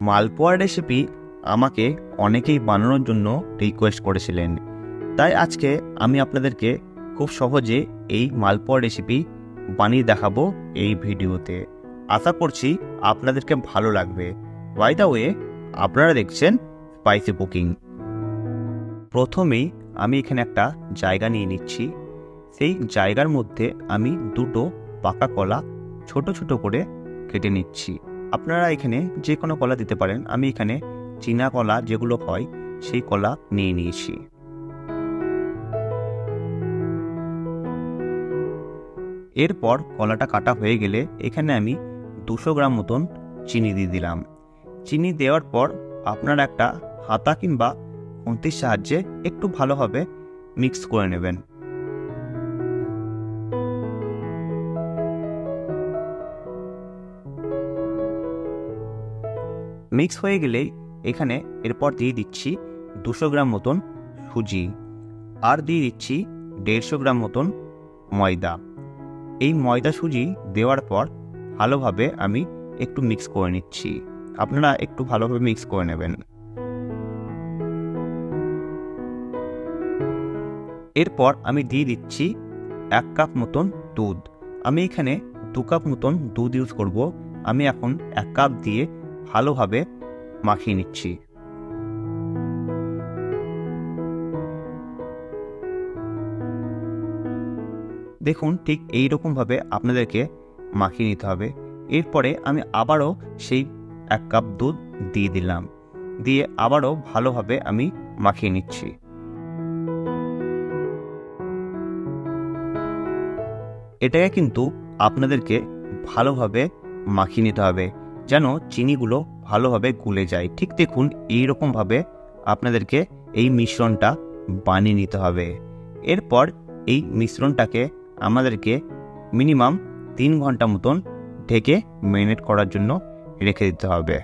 মালপোয়া recipe আমাকে অনেকেই বানানোর জন্য রিকোয়েস্ট করেছিলেন। তাই আজকে আমি আপনাদেরকে খুব সহজে এই মালপোয়া রেসিপি বানিয়ে দেখাবো এই ভিডিওতে। আশা করছি আপনাদেরকে ভালো লাগবে। বাই দ্য ওয়ে আপনারা দেখছেন স্পাইসি কুকিং প্রথমেই আমি এখানে একটা জায়গা নিয়ে নিচ্ছি। সেই জায়গার মধ্যে আমি দুটো পাকা কলা ছোট ছোট করে কেটে নিচ্ছি। আপনারা এখানে যে কোনো কলা দিতে পারেন। আমি এখানে চীনা কলা যেগুলো হয়, সেই কলা নিয়ে নিয়েছি। এরপর কলাটা কাটা হয়ে গেলে এখানে আমি দুশো গ্রাম মতন চিনি দিয়ে দিলাম। চিনি দেওয়ার পর আপনার একটা হাতা কিংবা খুন্তির সাহায্যে একটু ভালোভাবে মিক্স করে নেবেন। মিক্স হয়ে গেলেই এখানে এরপর দিয়ে দিচ্ছি দুশো গ্রাম মতন সুজি আর দিয়ে দিচ্ছি দেড়শো গ্রাম মতন ময়দা। এই ময়দা সুজি দেওয়ার পর ভালোভাবে আমি একটু মিক্স করে নিচ্ছি। আপনারা একটু ভালোভাবে মিক্স করে নেবেন। এরপর আমি দিয়ে দিচ্ছি এক কাপ মতন দুধ। আমি এখানে দু কাপ মতন দুধ ইউজ করব। আমি এখন এক কাপ দিয়ে ভালোভাবে মাখিয়ে নিচ্ছি। দেখুন, ঠিক এই রকমভাবে আপনাদেরকে মাখিয়ে নিতে হবে। এরপরে আমি আবারও সেই এক কাপ দুধ দিয়ে দিলাম। দিয়ে আবারও ভালোভাবে আমি মাখিয়ে নিচ্ছি। এটাকে কিন্তু আপনাদেরকে ভালোভাবে মাখিয়ে নিতে হবে। যেন চিনিগুলো ভালোভাবে গুলে যায়। ঠিক দেখুন এই রকমভাবে আপনাদেরকে এই মিশ্রণটা বানিয়ে নিতে হবে। এরপর এই মিশ্রণটাকে আমাদেরকে মিনিমাম তিন ঘণ্টা মতন ঢেকে ম্যারিনেট করার জন্য রেখে দিতে হবে।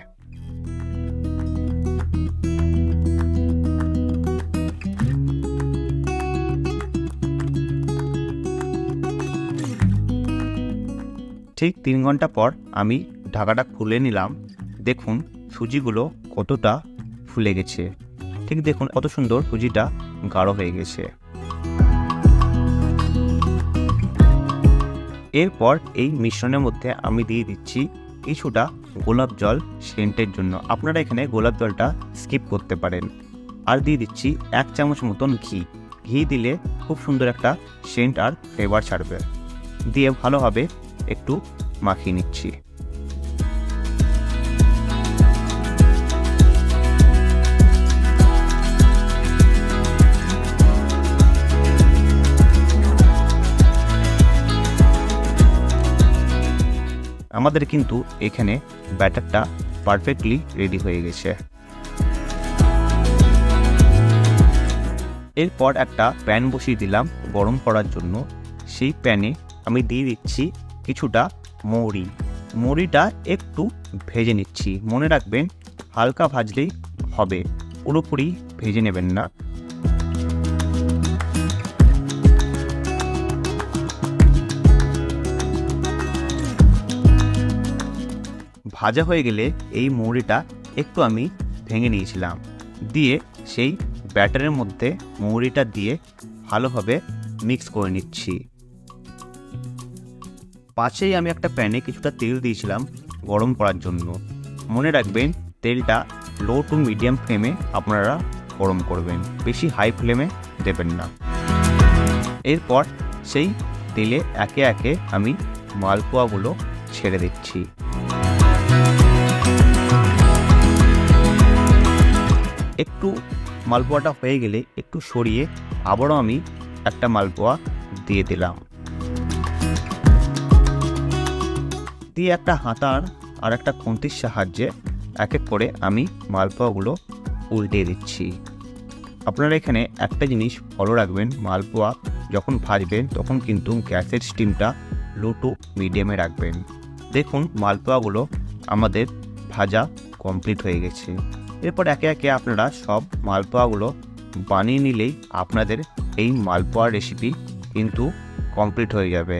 ঠিক তিন ঘণ্টা পর আমি ঢাকাটা খুলে নিলাম। দেখুন, সুজিগুলো কতটা ফুলে গেছে। ঠিক দেখুন, কত সুন্দর সুজিটা গাঢ় হয়ে গেছে। এরপর এই মিশ্রণের মধ্যে আমি দিয়ে দিচ্ছি কিছুটা গোলাপ জল সেন্টের জন্য। আপনারা এখানে গোলাপ জলটা স্কিপ করতে পারেন। আর দিয়ে দিচ্ছি এক চামচ মতন ঘি। ঘি দিলে খুব সুন্দর একটা সেন্ট আর ফ্লেভার ছাড়বে। দিয়ে ভালোভাবে একটু মাখিয়ে নিচ্ছি। আমাদের কিন্তু এখানে ব্যাটারটা পারফেক্টলি রেডি হয়ে গেছে। এরপর একটা প্যান বসিয়ে দিলাম গরম করার জন্য। সেই প্যানে আমি দিয়ে দিচ্ছি কিছুটা মৌরি। মৌরিটা একটু ভেজে নিচ্ছি। মনে রাখবেন, হালকা ভাজলেই হবে। পুরোপুরি ভেজে নেবেন না। ভাজা হয়ে গেলে এই মৌরিটা একটু আমি ভেঙে নিয়েছিলাম। দিয়ে সেই ব্যাটারের মধ্যে মৌরিটা দিয়ে ভালোভাবে মিক্স করে নিচ্ছি। পাশেই আমি একটা প্যানে কিছুটা তেল দিয়েছিলাম গরম করার জন্য। মনে রাখবেন, তেলটা লো টু মিডিয়াম ফ্লেমে আপনারা গরম করবেন, বেশি হাই ফ্লেমে দেবেন না। এরপর সেই তেলে একে একে আমি মালপোয়াগুলো ছেড়ে দিচ্ছি। একটু মালপোয়াটা হয়ে গেলে একটু সরিয়ে আবারও আমি একটা মালপোয়া দিয়ে দিলাম। দিয়ে একটা হাতার আর একটা খুন্তির সাহায্যে এক এক করে আমি মালপোয়াগুলো উল্টে দিচ্ছি। আপনারা এখানে একটা জিনিস ফলো রাখবেন, মালপোয়া যখন ভাজবেন তখন কিন্তু গ্যাসের স্টিমটা লো টু মিডিয়ামে রাখবেন। দেখুন মালপোয়াগুলো আমাদের ভাজা কমপ্লিট হয়ে গেছে। এরপর একে একে আপনারা সব মালপোয়াগুলো বানিয়ে নিলেই আপনাদের এই মালপোয়া রেসিপি কিন্তু কমপ্লিট হয়ে যাবে।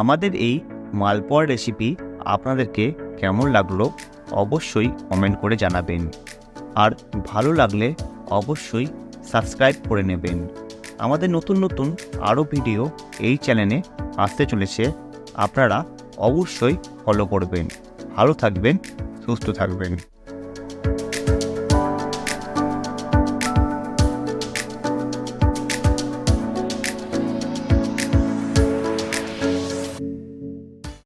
আমাদের এই মালপোয়ার রেসিপি আপনাদেরকে কেমন লাগল অবশ্যই কমেন্ট করে জানাবেন। আর ভালো লাগলে অবশ্যই সাবস্ক্রাইব করে নেবেন। আমাদের নতুন নতুন আরও ভিডিও এই চ্যানেলে আসতে চলেছে। আপনারা অবশ্যই ফলো করবেন। ভালো থাকবেন সুস্থ থাকবেন।